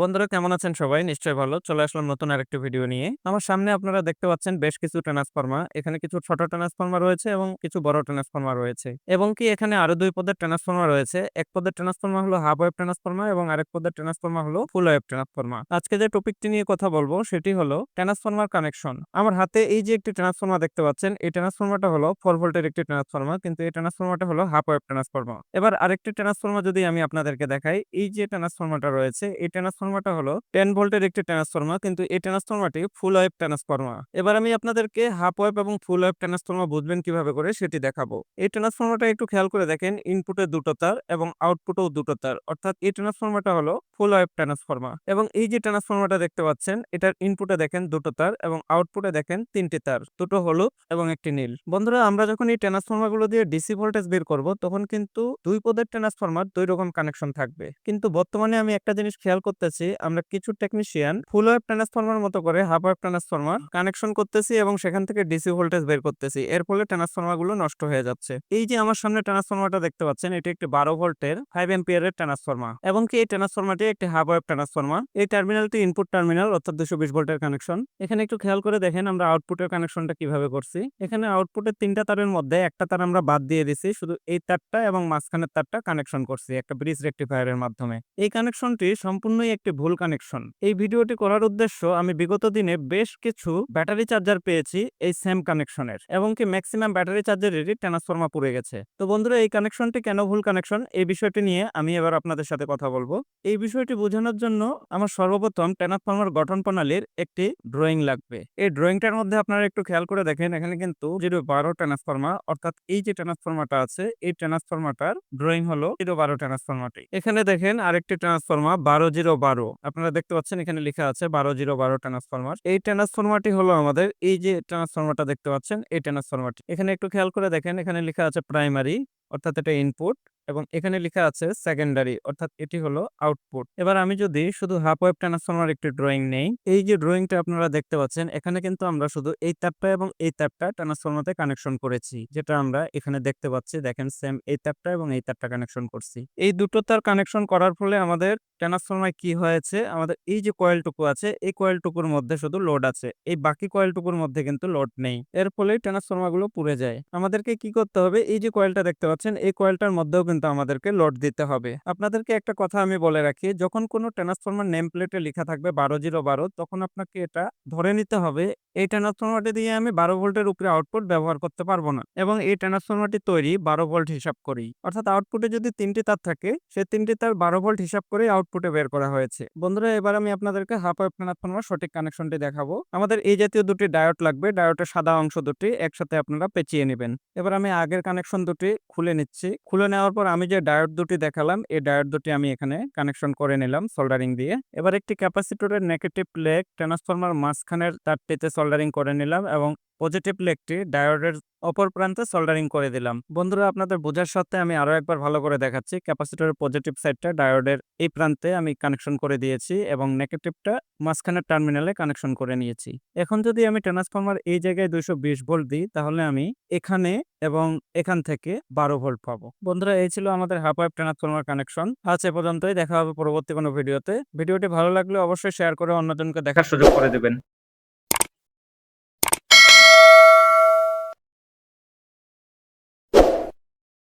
বন্ধুরা কেমন আছেন সবাই? নিশ্চয়ই ভালো। চলে আসলাম নতুন আরেকটি ভিডিও নিয়ে। আমার সামনে আপনারা দেখতে পাচ্ছেন বেশ কিছু ট্রান্সফর্মার। এখানে কিছু ছোট ট্রান্সফর্মার রয়েছে এবং কিছু বড় ট্রান্সফর্মার রয়েছে। এবং কি এখানে আরও দুই পদের ট্রান্সফর্মার রয়েছে। এক পদের ট্রান্সফর্মার হলো হাফ ওয়েভ ট্রান্সফর্মার এবং আরেক পদের ট্রান্সফর্মার হলো ফুল ওয়েভ ট্রান্সফর্মার। আজকে যে টপিকটি নিয়ে কথা বলব সেটি হলো ট্রান্সফর্মার কানেকশন। আমার হাতে এই যে একটি ট্রান্সফর্মার দেখতে পাচ্ছেন, এই ট্রান্সফর্মারটা হলো ফোর ভোল্টের একটি ট্রান্সফর্মার। কিন্তু এই ট্রান্সফর্মারটা হলো হাফ ওয়েভ ট্রান্সফর্মার। এবার আরেকটি ট্রান্সফর্মার যদি আমি আপনাদেরকে দেখাই, এই যে ট্রান্সফর্মারটা রয়েছে, এই ট্রান্সফর্মারটা হলো টেন ভোল্টের একটি ট্রান্সফর্মার কিন্তু এই ট্রান্সফর্মারটি ফুল ওয়েভ ট্রান্সফর্মার এবার আমি আপনাদেরকে হাফ ওয়েভ এবং ফুল ওয়েভ ট্রান্সফর্মার বুঝবেন কীভাবে করে সেটি দেখাবো। এই ট্রান্সফর্মারটা একটু খেয়াল করে দেখেন ইনপুটে দুটো তার এবং আউটপুটেও দুটো তার। অর্থাৎ এই ট্রান্সফর্মারটা হলো ফুল ওয়েভ ট্রান্সফর্মার এবং এই যে ট্রান্সফর্মারটা দেখতে পাচ্ছেন, এটার ইনপুটে দেখেন দুটো তার এবং আউটপুটে দেখেন তিনটি তার। দুটো হলুদ এবং একটি নীল। বন্ধুরা, আমরা যখন এই ট্রান্সফর্মারগুলো দিয়ে ডিসি ভোল্টেজ বের করব, তখন কিন্তু দুই পদের ট্রান্সফর্মার দুই রকম কানেকশন থাকবে। কিন্তু বর্তমানে আমি একটা জিনিস খেয়াল করতেছি আমরা কিছু টেকনিশিয়ান ফুল ওয়েভ ট্রান্সফর্মার মতো করে হাফ ওয়েভ ট্রান্সফর্মার কানেকশন করতেছি এবং সেখান থেকে ডিসি ভোল্টেজ বের করতেছি। এর ফলে ট্রান্সফর্মারগুলো নষ্ট হয়ে যাচ্ছে। এই যে আমার সামনে ট্রান্সফর্মারটা দেখতে পাচ্ছেন, এটি একটি বারো ভোল্টের ফাইভ এম্পিয়ারের ট্রান্সফর্মার এবং কি এই ট্রান্সফর্মারটি একটি হাফ ওয়েভ ট্রান্সফর্মার এই টার্মিনালটি ইনপুট টার্মিনাল অর্থাৎ দুশো বিশ ভোল্টের কানেকশন এখানে একটু খেয়াল করে দেখেন আমরা আউটপুটের কানেকশনটা কীভাবে করছি। এখানে আউটপুটের তিনটা তারের মধ্যে একটা তার আমরা বাদ দিয়ে দিছি, শুধু এই তারটা এবং মাঝখানের তারটা কানেকশন করছি, একটা ব্রিজ রেক্টিফায়ারের মাধ্যমে। এই কানেকশনটি সম্পূর্ণই একটি ভুল কানেকশন এই ভিডিওটি করার উদ্দেশ্য, আমি বিগত দিনে বেশ কিছু ব্যাটারি চার্জার পেয়েছি এই সেম কানেকশনের এবং কি ম্যাক্সিমাম ব্যাটারি চার্জারেরই ট্রান্সফর্মার পুড়ে গেছে। তো বন্ধুরা, এই কানেকশনটি কেন ভুল কানেকশন এই বিষয়টি নিয়ে আমি এবার আপনাদের সাথে কথা বলব। এই বিষয়টি বোঝানোর জন্য আমার সর্বপ্রথম ট্রান্সফর্মার গঠন প্রণালীর একটি ড্রয়িং লাগবে। এই ড্রয়িংটার মধ্যে আপনারা একটু খেয়াল করে দেখেন, এখানে কিন্তু জিরো বারো ট্রান্সফর্মার অর্থাৎ এই যে ট্রান্সফর্মারটা আছে, এই ট্রান্সফর্মারটার ড্রয়িং হলো জিরো বারো ট্রান্সফর্মারটি এখানে দেখেন আরেকটি ট্রান্সফর্মার বারো জিরো বারো আপনারা দেখতে পাচ্ছেন এখানে লেখা আছে বারো জিরো বারো ট্রান্সফর্মার। এই ট্রান্সফর্মারটি হলো আমাদের, এই যে ট্রান্সফর্মারটা দেখতে পাচ্ছেন, এই ট্রান্সফরমারটি। এখানে একটু খেয়াল করে দেখেন, এখানে লেখা আছে প্রাইমারি, অর্থাৎ এটা ইনপুট এবং এখানে লেখা আছে সেকেন্ডারি অর্থাৎ এটি হলো আউটপুট এবার আমি যদি শুধু হাফ ওয়েভ ট্রান্সফর্মার একটি ড্রয়িং নেই, এই যে ড্রয়িংটা আপনারা দেখতে পাচ্ছেন, এখানে কিন্তু আমরা শুধু এই তারটা এবং এই তারটা ট্রান্সফর্মারতে কানেকশন করেছি, যেটা আমরা এখানে দেখতে পাচ্ছি। দেখেন সেম এই তারটা এবং এই তারটা কানেকশন করছি। এই দুটো তার কানেকশন করার ফলে আমাদের ট্রান্সফর্মার কি হয়েছে? আমাদের এই যে কয়েলটুকু আছে, এই কয়েলটুকুর মধ্যে শুধু লোড আছে, এই বাকি কয়েলটুকুর মধ্যে কিন্তু লোড নেই। এর ফলে ট্রান্সফর্মারগুলো পুড়ে যায়। আমাদেরকে কি করতে হবে? এই যে কয়েলটা দেখতে পাচ্ছেন, এই কয়েলটার মধ্যেও কিন্তু আমাদেরকে লোড দিতে হবে। আপনাদেরকে একটা কথা আমি বলে রাখি, যখন কোনো ট্রান্সফর্মার নেম প্লেটে লেখা থাকবে বারো জিরো বারো, তখন আপনাকে এটা ধরে নিতে হবে, এই ট্রান্সফর্মারটি দিয়ে আমি বারো ভোল্টের উপরে আউটপুট ব্যবহার করতে পারব না। এবং এই ট্রান্সফর্মারটি তৈরি বারো ভোল্ট হিসাব করি অর্থাৎ আউটপুটে যদি তিনটি তার থাকে সে তিনটি তার বারো ভোল্ট হিসাব করে আউটপুটে বের করা হয়েছে। বন্ধুরা, এবার আমি আপনাদেরকে হাফ ওয়েভ ট্রান্সফর্মার সঠিক কানেকশনটি দেখাবো। আমাদের এই জাতীয় দুটি ডায়োড লাগবে ডায়োডের সাদা অংশ দুটি একসাথে আপনারা পেঁচিয়ে নেবেন। এবার আমি আগের কানেকশন দুটি খুলে নিচ্ছি। খুলে নেওয়ার পর আমি যে ডায়োড দুটি দেখালাম, এই ডায়োড দুটি আমি এখানে কানেকশন করে নিলাম সোল্ডারিং দিয়ে। এবার একটি ক্যাপাসিটরের নেগেটিভ লেগ ট্রান্সফর্মার মাঝখানের তারটিতে সোল্ডারিং করে নিলাম এবং পজিটিভ লেগটি ডায়োডের অপর প্রান্তে সোল্ডারিং করে দিলাম। বন্ধুরা, আপনাদের বোঝার সাথে আমি আরও একবার ভালো করে দেখাচ্ছি। ক্যাপাসিটরের পজিটিভ সাইডটা ডায়োডের এই প্রান্তে আমি কানেকশন করে দিয়েছি এবং নেগেটিভটা মাঝখানের টার্মিনালে কানেকশন করে নিয়েছি। এখন যদি আমি ট্রান্সফর্মার এই জায়গায় দুইশো বিশ ভোল্ট দিই, তাহলে আমি এখানে এবং এখান থেকে বারো ভোল্ট পাবো। বন্ধুরা, এই ছিল আমাদের হাফ ট্রান্সফর্মার কানেকশন আজ এ পর্যন্তই, দেখা হবে পরবর্তী কোনো ভিডিওতে ভিডিওটি ভালো লাগলে অবশ্যই শেয়ার করে অন্যজনকে দেখার সুযোগ করে দেবেন।